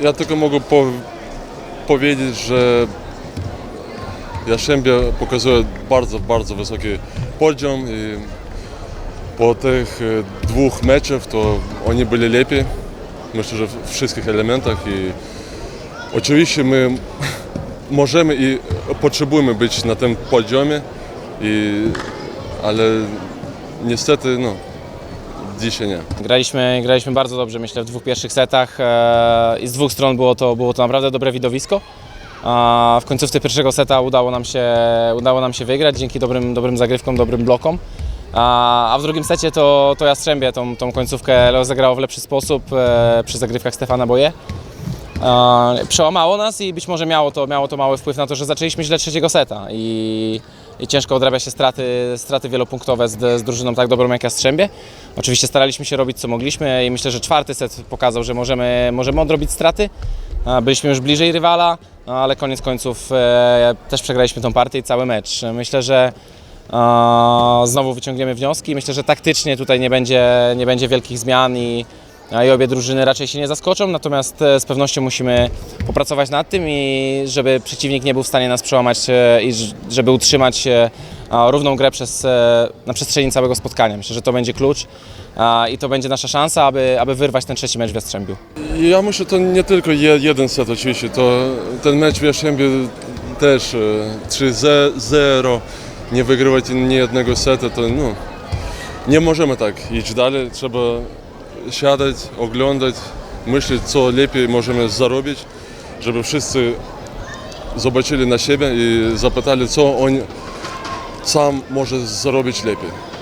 ja tylko mogę po, powiedzieć, że Jastrzębie pokazuje bardzo, bardzo wysoki poziom i po tych e, dwóch meczach to oni byli lepiej. Myślę, że w wszystkich elementach i oczywiście my możemy i potrzebujemy być na tym poziomie, i, ale niestety no, dzisiaj nie. Graliśmy, graliśmy bardzo dobrze, myślę, w dwóch pierwszych setach e, i z dwóch stron było to, było to naprawdę dobre widowisko. A w końcówce pierwszego seta udało nam się, udało nam się wygrać dzięki dobrym, dobrym zagrywkom, dobrym blokom. A, w drugim secie to, to Jastrzębie tą, tą końcówkę rozegrało w lepszy sposób e, przy zagrywkach Stefana Boje. Przełamało nas i być może miało to, miało to mały wpływ na to, że zaczęliśmy źle trzeciego seta i, i ciężko odrabia się straty, straty wielopunktowe z, z drużyną tak dobrą jak Jastrzębie. Oczywiście staraliśmy się robić co mogliśmy i myślę, że czwarty set pokazał, że możemy, możemy odrobić straty. Byliśmy już bliżej rywala, no, ale koniec końców e, też przegraliśmy tą partię i cały mecz. Myślę, że znowu wyciągniemy wnioski. Myślę, że taktycznie tutaj nie będzie, nie będzie wielkich zmian i, i obie drużyny raczej się nie zaskoczą, natomiast e, z pewnością musimy popracować nad tym i żeby przeciwnik nie był w stanie nas przełamać e, i żeby utrzymać e, równą grę przez, na przestrzeni całego spotkania. Myślę, że to będzie klucz i to będzie nasza szansa, aby, aby wyrwać ten trzeci mecz w Jastrzębiu. Ja myślę, to nie tylko je, jeden set oczywiście, to ten mecz w Jastrzębiu też e, 3-0, nie wygrywać nie jednego seta, to no, nie możemy tak iść dalej, trzeba siadać, oglądać, myśleć co lepiej możemy zarobić, żeby wszyscy zobaczyli na siebie i zapytali co on sam może zrobić lepiej.